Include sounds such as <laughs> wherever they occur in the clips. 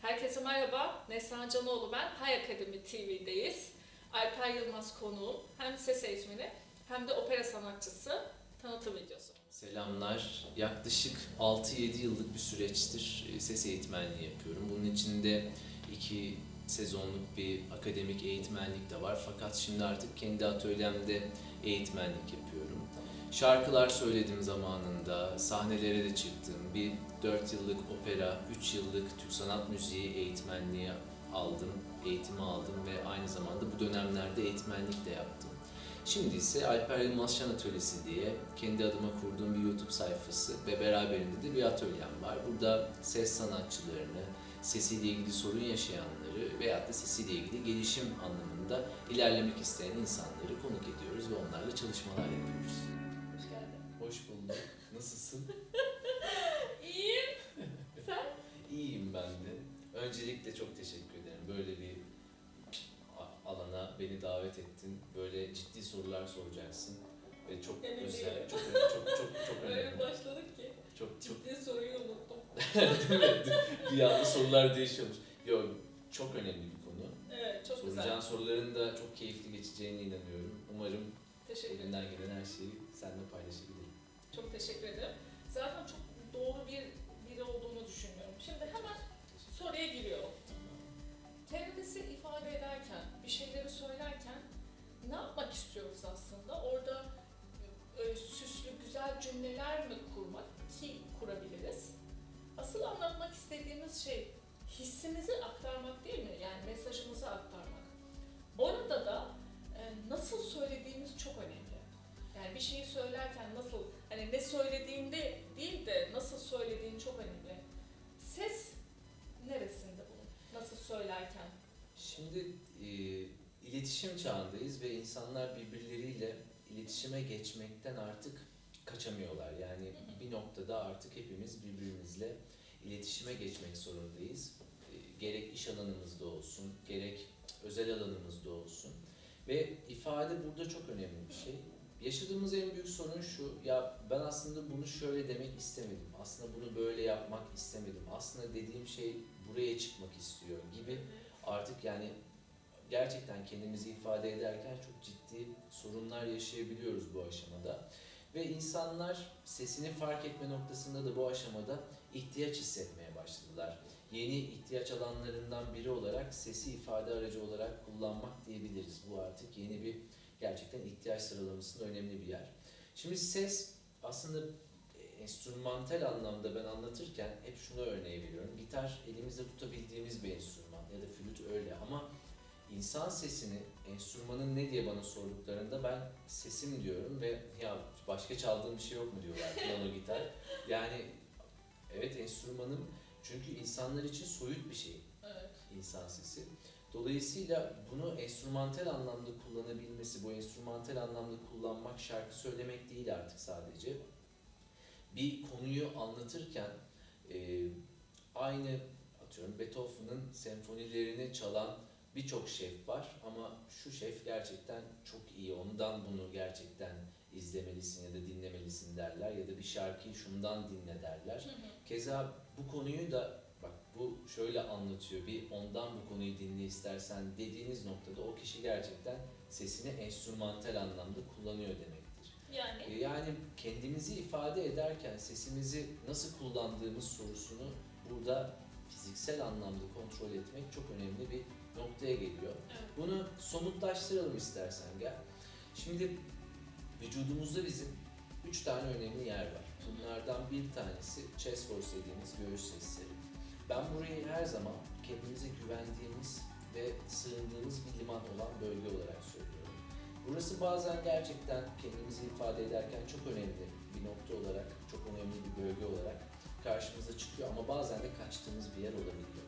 Herkese merhaba. Neslihan Canoğlu ben. Hay Akademi TV'deyiz. Alper Yılmaz konuğum. Hem ses eğitmeni hem de opera sanatçısı. Tanıtım videosu. Selamlar. Yaklaşık 6-7 yıllık bir süreçtir e, ses eğitmenliği yapıyorum. Bunun içinde iki sezonluk bir akademik eğitmenlik de var. Fakat şimdi artık kendi atölyemde eğitmenlik yapıyorum. Şarkılar söyledim zamanında, sahnelere de çıktım. Bir 4 yıllık opera, 3 yıllık Türk sanat müziği eğitmenliği aldım, eğitimi aldım ve aynı zamanda bu dönemlerde eğitmenlik de yaptım. Şimdi ise Alper Yılmaz Şan Atölyesi diye kendi adıma kurduğum bir YouTube sayfası ve beraberinde de bir atölyem var. Burada ses sanatçılarını, sesiyle ilgili sorun yaşayanları veyahut da sesiyle ilgili gelişim anlamında ilerlemek isteyen insanları konuk ediyoruz ve onlarla çalışmalar yapıyoruz. Nasılsın? <laughs> İyiyim. Sen? İyiyim ben de. Öncelikle çok teşekkür ederim. Böyle bir alana beni davet ettin. Böyle ciddi sorular soracaksın. Ve çok Emin özel, çok, çok, çok, çok <laughs> Öyle önemli. başladık ki Çok, çok ciddi soruyu unuttum. <laughs> Değil mi? bir anda sorular değişiyormuş. Yok, çok önemli bir konu. Evet çok Soracağın güzel. soruların da çok keyifli geçeceğine inanıyorum. Umarım Teşekkür elimden gelen her şeyi seninle paylaşabilirim. Çok teşekkür ederim. Zaten çok doğru bir biri olduğunu düşünüyorum. Şimdi hemen soruya giriyorum. Kendimizi ifade ederken, bir şeyleri söylerken ne yapmak istiyoruz aslında? Orada e, süslü, güzel cümleler mi kurmak ki kurabiliriz? Asıl anlatmak istediğimiz şey hissimizi aktarmak değil mi? Yani mesajımızı aktarmak. Orada da e, nasıl söylediğimiz çok önemli. Yani bir şeyi söylerken nasıl, hani ne söylediğinde değil de nasıl söylediğin çok önemli. Ses neresinde bunun? Nasıl söylerken? Şimdi e, iletişim çağındayız ve insanlar birbirleriyle iletişime geçmekten artık kaçamıyorlar. Yani Hı hı. bir noktada artık hepimiz birbirimizle iletişime geçmek zorundayız. E, gerek iş alanımızda olsun, gerek özel alanımızda olsun. Ve ifade burada çok önemli bir şey. Yaşadığımız en büyük sorun şu, ya ben aslında bunu şöyle demek istemedim, aslında bunu böyle yapmak istemedim, aslında dediğim şey buraya çıkmak istiyor gibi artık yani gerçekten kendimizi ifade ederken çok ciddi sorunlar yaşayabiliyoruz bu aşamada. Ve insanlar sesini fark etme noktasında da bu aşamada ihtiyaç hissetmeye başladılar. Yeni ihtiyaç alanlarından biri olarak sesi ifade aracı olarak kullanmak diyebiliriz. Bu artık yeni bir gerçekten ihtiyaç sıralamasında önemli bir yer. Şimdi ses aslında e, enstrümantal anlamda ben anlatırken hep şunu örneği veriyorum. Gitar elimizde tutabildiğimiz bir enstrüman ya da flüt öyle ama insan sesini enstrümanın ne diye bana sorduklarında ben sesim diyorum ve ya başka çaldığım bir şey yok mu diyorlar piyano <laughs> gitar. Yani evet enstrümanım çünkü insanlar için soyut bir şey Evet. insan sesi. Dolayısıyla bunu enstrümantal anlamda kullanabilmesi, bu enstrümantal anlamda kullanmak şarkı söylemek değil artık sadece. Bir konuyu anlatırken e, aynı atıyorum Beethoven'ın senfonilerini çalan birçok şef var ama şu şef gerçekten çok iyi, ondan bunu gerçekten izlemelisin ya da dinlemelisin derler ya da bir şarkıyı şundan dinle derler. Hı hı. Keza bu konuyu da bu şöyle anlatıyor bir ondan bu konuyu dinle istersen dediğiniz noktada o kişi gerçekten sesini enstrümantal anlamda kullanıyor demektir. Yani E, Yani kendimizi ifade ederken sesimizi nasıl kullandığımız sorusunu burada fiziksel anlamda kontrol etmek çok önemli bir noktaya geliyor. evet. Bunu somutlaştıralım istersen gel. Şimdi vücudumuzda bizim üç tane önemli yer var. Bunlardan bir tanesi chest voice dediğimiz göğüs sesleri. Ben burayı her zaman kendimize güvendiğimiz ve sığındığımız bir liman olan bölge olarak söylüyorum. Burası bazen gerçekten kendimizi ifade ederken çok önemli bir nokta olarak, çok önemli bir bölge olarak karşımıza çıkıyor ama bazen de kaçtığımız bir yer olabiliyor.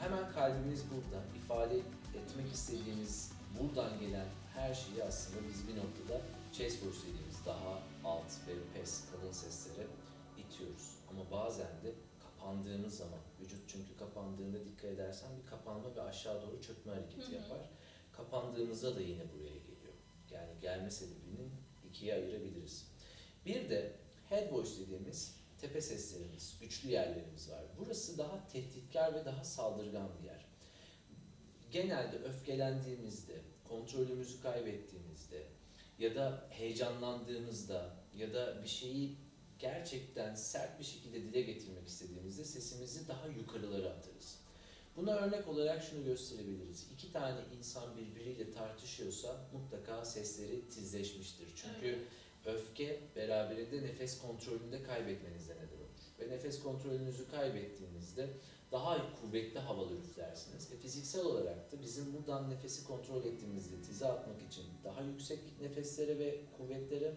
Hemen kalbimiz burada. ifade etmek istediğimiz buradan gelen her şeyi aslında biz bir noktada chest voice dediğimiz daha alt ve pes kalın seslere itiyoruz. Ama bazen de kapandığımız zaman, vücut çünkü kapandığında dikkat edersen bir kapanma ve aşağı doğru çökme hareketi Hı hı. yapar. Kapandığımızda da yine buraya geliyor. Yani gelme sebebini ikiye ayırabiliriz. Bir de head voice dediğimiz tepe seslerimiz, güçlü yerlerimiz var. Burası daha tehditkar ve daha saldırgan bir yer. Genelde öfkelendiğimizde, kontrolümüzü kaybettiğimizde ya da heyecanlandığımızda ya da bir şeyi gerçekten sert bir şekilde dile getirmek istediğimizde sesimizi daha yukarılara atarız. Buna örnek olarak şunu gösterebiliriz. İki tane insan birbiriyle tartışıyorsa mutlaka sesleri tizleşmiştir. Çünkü Evet. öfke beraberinde nefes kontrolünde kaybetmenize neden olur. Ve nefes kontrolünüzü kaybettiğinizde daha kuvvetli havalar üflersiniz. E fiziksel olarak da bizim buradan nefesi kontrol ettiğimizde tize atmak için daha yüksek nefeslere ve kuvvetlere hı.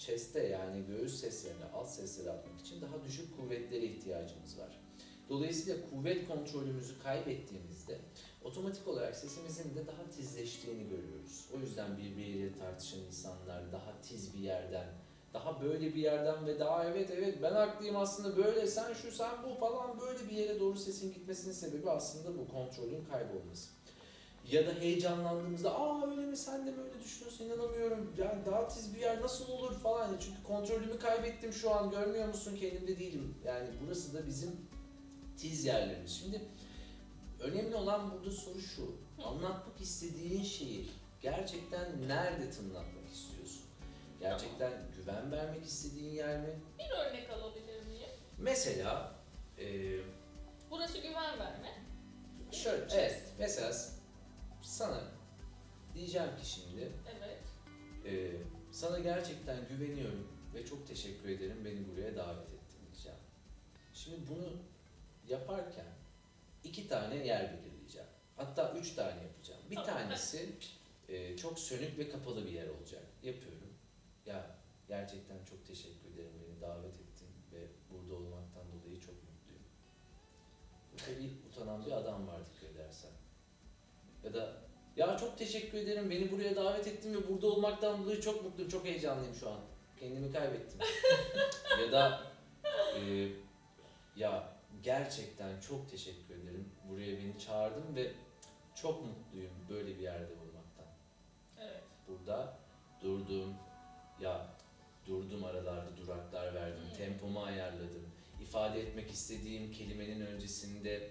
Chest'e yani göğüs seslerine, alt sesleri atmak için daha düşük kuvvetlere ihtiyacımız var. Dolayısıyla kuvvet kontrolümüzü kaybettiğimizde otomatik olarak sesimizin de daha tizleştiğini görüyoruz. O yüzden birbiriyle tartışan insanlar daha tiz bir yerden, daha böyle bir yerden ve daha evet evet ben haklıyım aslında böyle sen şu sen bu falan böyle bir yere doğru sesin gitmesinin sebebi aslında bu kontrolün kaybolması. Ya da heyecanlandığımızda aa öyle mi? Sen de böyle düşünüyorsun? İnanamıyorum. Yani daha tiz bir yer nasıl olur? falan. Çünkü kontrolümü kaybettim şu an görmüyor musun? Kendimde değilim. Yani burası da bizim tiz yerlerimiz. Şimdi önemli olan burada soru şu. Anlatmak istediğin şeyi gerçekten nerede tınlatmak istiyorsun? Gerçekten güven vermek istediğin yer mi? Bir örnek alabilir miyim? Mesela e, Burası güven verme. şöyle evet. Mesela sana diyeceğim ki şimdi Evet. Ee, sana gerçekten güveniyorum ve çok teşekkür ederim beni buraya davet ettin diyeceğim. Şimdi bunu yaparken iki tane yer belirleyeceğim. Hatta üç tane yapacağım. Bir Tamam. tanesi e, çok sönük ve kapalı bir yer olacak. Yapıyorum. Ya gerçekten çok teşekkür ederim beni davet ettin ve burada olmaktan dolayı çok mutluyum. Burada bir utanan bir adam var dikkat edersen. Ya da ya çok teşekkür ederim. Beni buraya davet ettin ve burada olmaktan dolayı çok mutluyum. Çok heyecanlıyım şu an. Kendimi kaybettim. <laughs> ya da e, ya gerçekten çok teşekkür ederim. Buraya beni çağırdın ve çok mutluyum böyle bir yerde olmaktan. Evet. Burada durdum. Ya durdum aralarda duraklar verdim. Hmm. Tempomu ayarladım. ifade etmek istediğim kelimenin öncesinde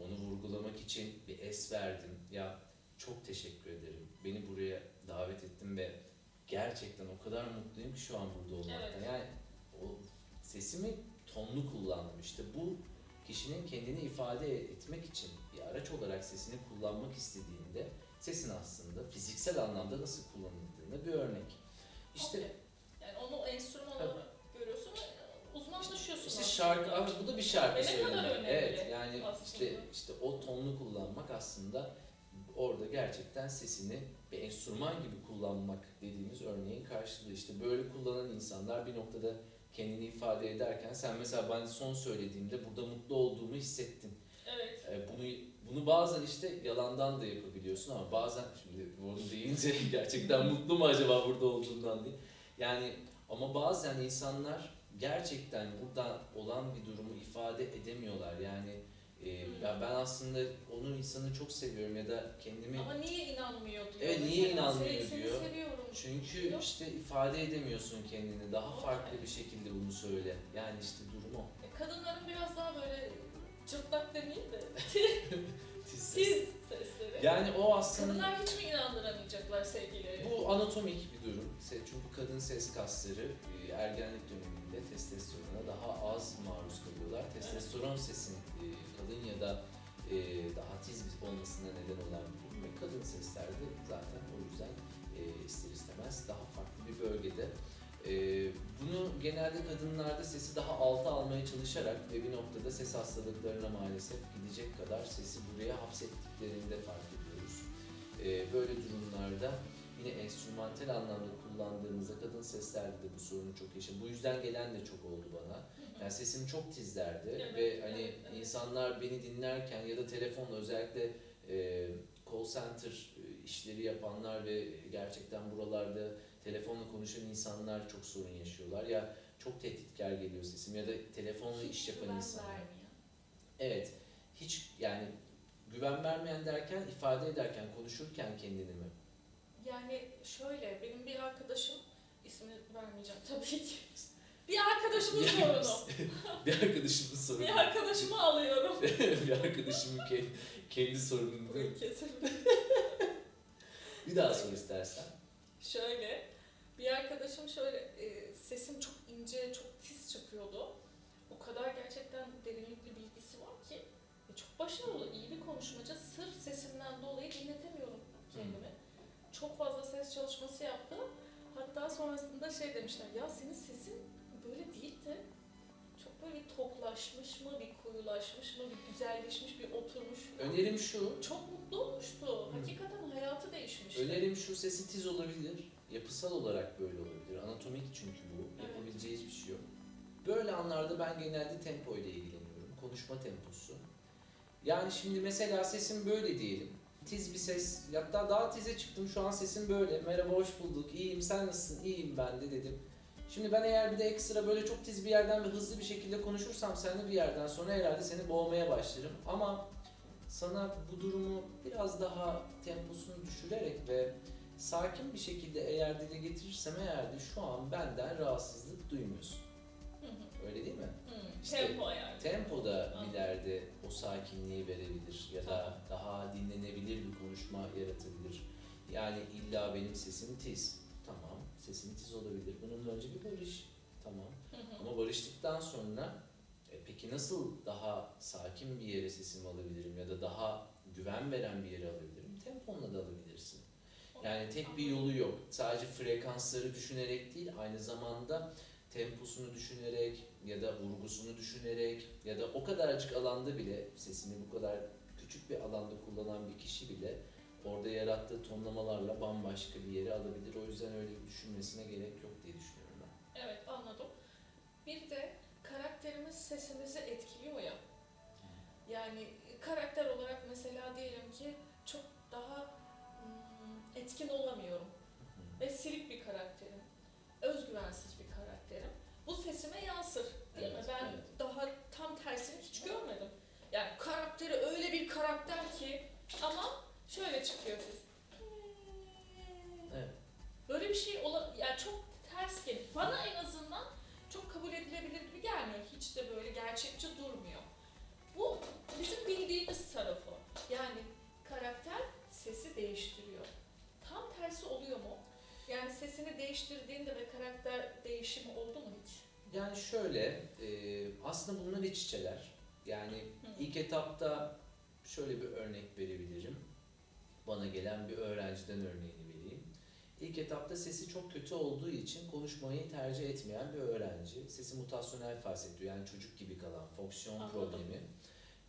onu vurgulamak için bir es verdim. Ya çok teşekkür ederim. Beni buraya davet ettin ve gerçekten o kadar mutluyum ki şu an burada olmaktan. Evet. Yani o sesimi tonlu kullandım. İşte bu kişinin kendini ifade etmek için bir araç olarak sesini kullanmak istediğinde sesin aslında fiziksel anlamda nasıl kullanıldığını bir örnek. İşte Okey. Yani onu enstrüman olarak görüyorsun ve uzmanlaşıyorsun İşte aslında. şarkı, abi bu da bir şarkı önemli Evet, yani aslında. işte işte o tonlu kullanmak aslında orada gerçekten sesini bir enstrüman gibi kullanmak dediğimiz örneğin karşılığı. İşte böyle kullanan insanlar bir noktada kendini ifade ederken sen mesela ben son söylediğimde burada mutlu olduğumu hissettin. Evet. E, bunu bunu bazen işte yalandan da yapabiliyorsun ama bazen şimdi bunu deyince <laughs> gerçekten mutlu mu acaba burada olduğundan diye. Yani ama bazen insanlar gerçekten burada olan bir durumu ifade edemiyorlar. Yani e, Hmm. ya ben aslında onun insanı çok seviyorum ya da kendimi Ama niye inanmıyor diyor. Evet, niye mesela. inanmıyor seni, diyor. Seni seviyorum. çünkü Yok. işte ifade edemiyorsun kendini. Daha farklı bir şekilde bunu söyle. Yani işte durum o. E, Kadınların biraz daha böyle cırtlak demeyeyim de <laughs> Tiz ses. tiz sesleri. Yani o aslında Kadınlar hiç mi inandıramayacaklar sevgilileri? Bu anatomik bir durum. Se- Çünkü kadın ses kasları e, ergenlik döneminde testosterona daha az maruz kalıyorlar. Testosteron sesin e, kadın ya da e, daha tiz olmasına neden olan bir ve kadın seslerde zaten o yüzden e, ister istemez daha farklı bir bölgede. E, bunu genelde kadınlarda sesi daha alta almaya çalışarak ve bir noktada ses hastalıklarına maalesef gidecek kadar sesi buraya hapsettiklerinde fark ediyoruz. E, böyle durumlarda yine enstrümantal anlamda kullandığımızda kadın seslerde de bu sorunu çok yaşa. Bu yüzden gelen de çok oldu bana. Yani sesim çok tizlerdi Evet, ve hani evet, evet. insanlar beni dinlerken ya da telefonla özellikle e, call center e, işleri yapanlar ve gerçekten buralarda telefonla konuşan insanlar çok sorun yaşıyorlar. Ya çok tehditkar geliyor sesim ya da telefonla Hiç iş yapan insanlar. vermiyor. Evet. Hiç yani güven vermeyen derken ifade ederken konuşurken kendini mi? Yani şöyle benim bir arkadaşım ismini vermeyeceğim tabii ki. Bir arkadaşımın sorunu. <laughs> bir arkadaşımın sorunu. Bir arkadaşımı alıyorum. <laughs> bir arkadaşımın kendi, kendi sorununu değil mi? Kesinlikle. <laughs> Bir daha sor istersen. Şöyle, bir arkadaşım şöyle e, sesim çok ince, çok tiz çıkıyordu. O kadar gerçekten derinlikli bilgisi var ki e, çok başarılı, iyi bir konuşmacı. Sırf sesimden dolayı dinletemiyorum kendimi. Çok fazla ses çalışması yaptı. Hatta sonrasında şey demişler, ya senin sesin böyle değil de çok böyle bir toklaşmış mı, bir koyulaşmış mı, bir güzelleşmiş, bir oturmuş mu? Önerim şu. Çok mutlu olmuştu. Hakikaten hayatı değişmişti. Önerim şu sesi tiz olabilir. Yapısal olarak böyle olabilir. Anatomik çünkü bu. Evet. Yapabileceği hiçbir şey yok. Böyle anlarda ben genelde tempo ile ilgileniyorum. Konuşma temposu. Yani şimdi mesela sesim böyle diyelim. Tiz bir ses. Hatta daha tize çıktım. Şu an sesim böyle. Merhaba hoş bulduk. İyiyim sen nasılsın? İyiyim ben de dedim. Şimdi ben eğer bir de ekstra böyle çok tiz bir yerden ve hızlı bir şekilde konuşursam seninle bir yerden sonra herhalde seni boğmaya başlarım. Ama sana bu durumu biraz daha temposunu düşürerek ve sakin bir şekilde eğer dile getirirsem eğer de şu an benden rahatsızlık duymuyorsun. Hı <laughs> hı. Öyle değil mi? Hı, İşte tempo yani. Tempo da Anladım. ileride o sakinliği verebilir ya da daha dinlenebilir bir konuşma yaratabilir. Yani illa benim sesim tiz. Tiz olabilir. Bunun önce bir barış. Tamam. Hı <laughs> hı. Ama barıştıktan sonra e, peki nasıl daha sakin bir yere sesimi alabilirim ya da daha güven veren bir yere alabilirim? Temponla da alabilirsin. Yani tek bir yolu yok. Sadece frekansları düşünerek değil, aynı zamanda temposunu düşünerek ya da vurgusunu düşünerek ya da o kadarcık alanda bile sesini bu kadar küçük bir alanda kullanan bir kişi bile orada yarattığı tonlamalarla bambaşka bir yere alabilir. O yüzden öyle düşünmesine gerek yok diye düşünüyorum ben. Evet anladım. Bir de karakterimiz sesimizi etkiliyor ya. Yani karakter olarak mesela diyelim ki çok daha hmm, etkin olamıyorum. Ve silik bir karakterim. Özgüvensiz bir karakterim. Bu sesime yansır. Değil Evet, mi? Ben evet. daha tam tersini hiç görmedim. Yani karakteri öyle bir karakter ki şöyle, e, aslında bunlar iç içeler. Yani Hı. ilk etapta şöyle bir örnek verebilirim. Bana gelen bir öğrenciden örneğini vereyim. İlk etapta sesi çok kötü olduğu için konuşmayı tercih etmeyen bir öğrenci. Sesi mutasyonel falsetto yani çocuk gibi kalan fonksiyon Anladım. problemi.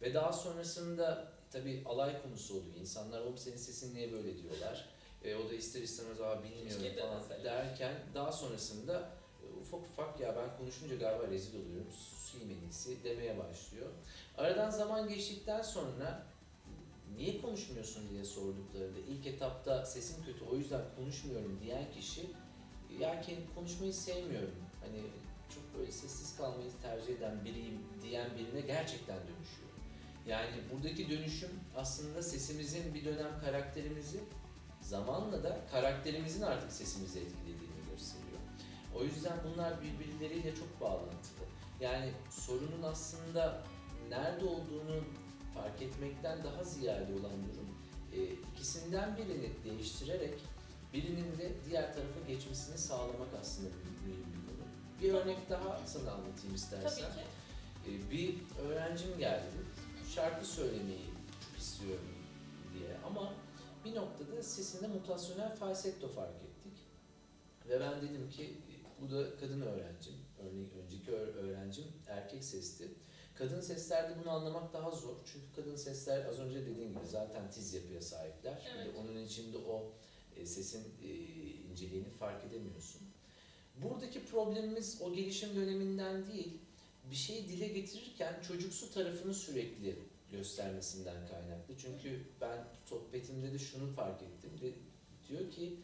Ve daha sonrasında tabii alay konusu oluyor. İnsanlar oğlum senin sesin niye böyle diyorlar. E, o da ister istemez Aa, bilmiyorum falan demeseler." derken daha sonrasında ufak ufak ya ben konuşunca galiba rezil oluyorum susayım en iyisi demeye başlıyor. Aradan zaman geçtikten sonra niye konuşmuyorsun diye sorduklarında ilk etapta sesim kötü o yüzden konuşmuyorum diyen kişi ya ki konuşmayı sevmiyorum hani çok böyle sessiz kalmayı tercih eden biriyim diyen birine gerçekten dönüşüyor. Yani buradaki dönüşüm aslında sesimizin bir dönem karakterimizi zamanla da karakterimizin artık sesimizi etkilediğini gösteriyor. O yüzden bunlar birbirleriyle çok bağlantılı. Yani sorunun aslında nerede olduğunu fark etmekten daha ziyade olan durum e, ikisinden birini değiştirerek birinin de diğer tarafa geçmesini sağlamak aslında büyük bir konu. Bir örnek daha sana anlatayım istersen. Tabii ki. E, bir öğrencim geldi. Şarkı söylemeyi çok istiyorum diye ama bir noktada sesinde mutasyonel falsetto fark ettik. Ve ben dedim ki bu da kadın öğrencim. Örneğin önceki öğ- öğrencim erkek sesti. Kadın seslerde bunu anlamak daha zor. Çünkü kadın sesler az önce dediğim gibi zaten tiz yapıya sahipler. Bir de Evet. onun içinde o e, sesin e, inceliğini fark edemiyorsun. Buradaki problemimiz o gelişim döneminden değil, bir şeyi dile getirirken çocuksu tarafını sürekli göstermesinden kaynaklı. Çünkü ben sohbetimde de şunu fark ettim. De, diyor ki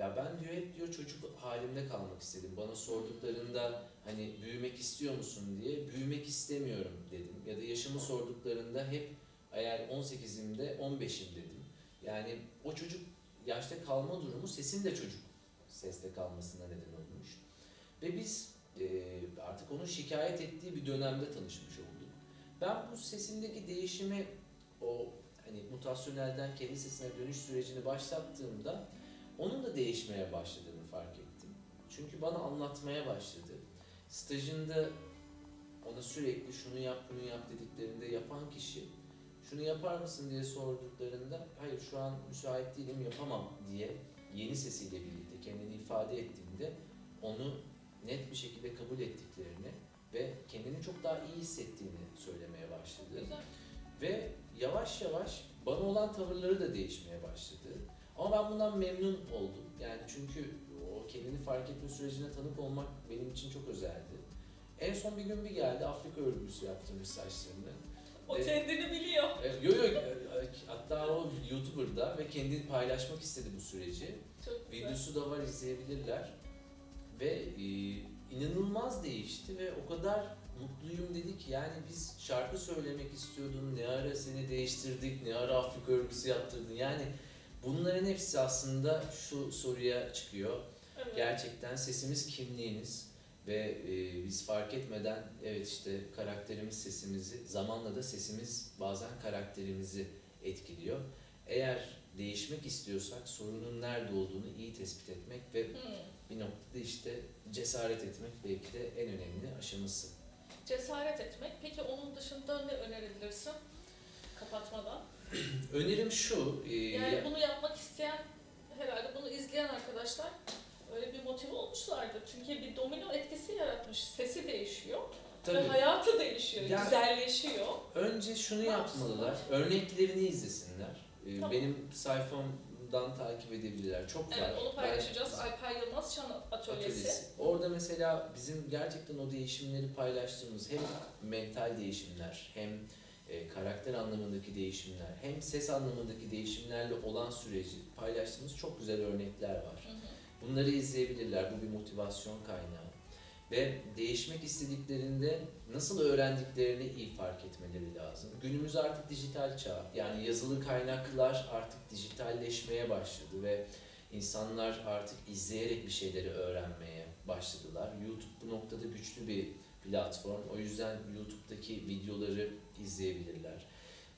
ya ben diyor hep diyor çocuk halimde kalmak istedim. Bana sorduklarında hani büyümek istiyor musun diye büyümek istemiyorum dedim. Ya da yaşımı sorduklarında hep eğer 18'imde 15'im dedim. Yani o çocuk yaşta kalma durumu sesin de çocuk seste kalmasına neden olmuş. Ve biz e, artık onun şikayet ettiği bir dönemde tanışmış olduk. Ben bu sesindeki değişimi o hani mutasyonelden kendi sesine dönüş sürecini başlattığımda onun da değişmeye başladığını fark ettim. Çünkü bana anlatmaya başladı. Stajında ona sürekli şunu yap bunu yap dediklerinde yapan kişi şunu yapar mısın diye sorduklarında hayır şu an müsait değilim yapamam diye yeni sesiyle birlikte kendini ifade ettiğinde onu net bir şekilde kabul ettiklerini ve kendini çok daha iyi hissettiğini söylemeye başladı. Güzel. Ve yavaş yavaş bana olan tavırları da değişmeye başladı. Ama ben bundan memnun oldum. Yani çünkü o kendini fark etme sürecine tanık olmak benim için çok özeldi. En son bir gün bir geldi Afrika örgüsü yaptırmış saçlarını. O Evet. kendini biliyor. E, Yo yo e, hatta o YouTuber'da ve kendini paylaşmak istedi bu süreci. Çok güzel. Videosu da var izleyebilirler. Ve e, inanılmaz değişti ve o kadar mutluyum dedik yani biz şarkı söylemek istiyordun ne ara seni değiştirdik ne ara Afrika örgüsü yaptırdın yani bunların hepsi aslında şu soruya çıkıyor. Evet. Gerçekten sesimiz kimliğiniz ve e, biz fark etmeden evet işte karakterimiz sesimizi zamanla da sesimiz bazen karakterimizi etkiliyor. Eğer değişmek istiyorsak sorunun nerede olduğunu iyi tespit etmek ve Hmm. bir noktada işte cesaret etmek belki de en önemli aşaması. Cesaret etmek. Peki onun dışında ne önerebilirsin? Kapatmadan. <clears throat> Önerim şu, e, Yani bunu yapmak isteyen, herhalde bunu izleyen arkadaşlar öyle bir motive olmuşlardır. Çünkü bir domino etkisi yaratmış. Sesi değişiyor ve tabii hayatı değişiyor, Yani- güzelleşiyor. önce şunu yapmalılar, örneklerini izlesinler. E, Tamam. Benim sayfamdan takip edebilirler. Çok var. Evet, onu Ben- paylaşacağız. Alper Yılmaz Çan Atölyesi. atölyesi. Orada mesela bizim gerçekten o değişimleri paylaştığımız hem mental değişimler hem e, karakter anlamındaki değişimler hem ses anlamındaki değişimlerle olan süreci paylaştığımız çok güzel örnekler var. Hı hı. Bunları izleyebilirler. Bu bir motivasyon kaynağı. Ve değişmek istediklerinde nasıl öğrendiklerini iyi fark etmeleri lazım. Günümüz artık dijital çağ. Yani yazılı kaynaklar artık dijitalleşmeye başladı ve insanlar artık izleyerek bir şeyleri öğrenmeye başladılar. YouTube bu noktada güçlü bir platform. O yüzden YouTube'daki videoları izleyebilirler.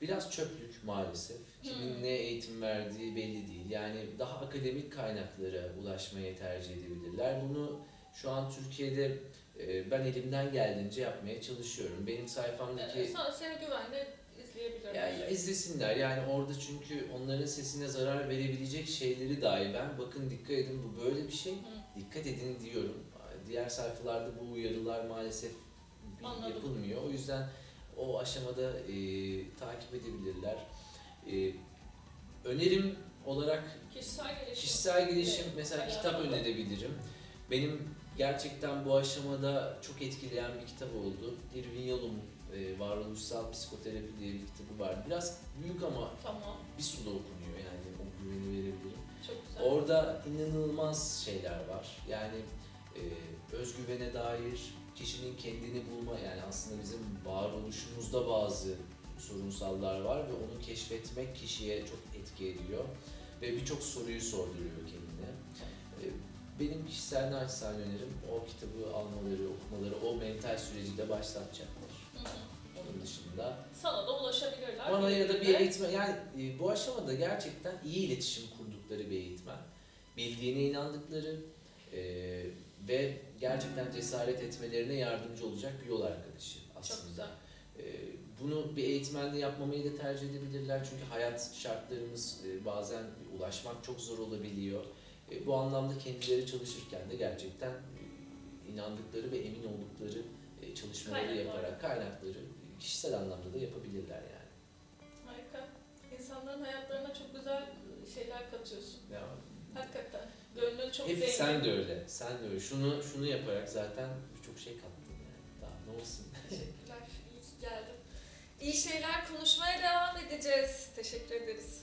Biraz çöplük maalesef. Kimin Hmm. ne eğitim verdiği belli değil. Yani daha akademik kaynaklara ulaşmayı tercih edebilirler. Bunu şu an Türkiye'de e, ben elimden geldiğince yapmaya çalışıyorum. Benim sayfamdaki Evet, seni güvenle izleyebilirler. ya, ya izlesinler yani orada çünkü onların sesine zarar verebilecek şeyleri dahi ben bakın dikkat edin bu böyle bir şey Hı. dikkat edin diyorum. Diğer sayfalarda bu uyarılar maalesef Anladım. yapılmıyor. O yüzden o aşamada e, takip edebilirler. E, önerim olarak Kişisel gelişim. kişisel gelişim Evet, mesela alakalı. kitap önerebilirim. Benim gerçekten bu aşamada çok etkileyen bir kitap oldu. Irvin Yalom'un e, Varoluşsal Psikoterapi diye bir kitabı var. Biraz büyük ama Tamam. bir suda okunuyor yani o güveni verebilirim. Çok güzel. Orada inanılmaz şeyler var. Yani e, özgüvene dair kişinin kendini bulma yani aslında bizim varoluşumuzda bazı sorunsallar var ve onu keşfetmek kişiye çok etki ediyor ve birçok soruyu sorduruyor kendine. E, benim kişisel naçizane önerim o kitabı almaları, okumaları, o mental süreci de başlatacaklar. Hı hı. Onun dışında Sana da ulaşabilirler. bana ya da bir eğitmen, yani e, bu aşamada gerçekten iyi iletişim kurdukları bir eğitmen. Bildiğine inandıkları e, ve gerçekten cesaret etmelerine yardımcı olacak bir yol arkadaşı Çok aslında. güzel. E, bunu bir eğitmenle yapmamayı da tercih edebilirler çünkü hayat şartlarımız e, bazen ulaşmak çok zor olabiliyor. E, bu anlamda kendileri çalışırken de gerçekten e, inandıkları ve emin oldukları çalışmaları Kaynaklar. yaparak kaynakları kişisel anlamda da yapabilirler yani. Harika. İnsanların hayatlarına çok güzel şeyler katıyorsun. Ya, Hakikaten. Gönlün çok hep zengin. sen de öyle, sen de öyle. Şunu şunu yaparak zaten birçok şey kattın yani. Daha ne olsun? <laughs> Teşekkürler. İyi ki geldin. İyi şeyler konuşmaya devam edeceğiz. Teşekkür ederiz.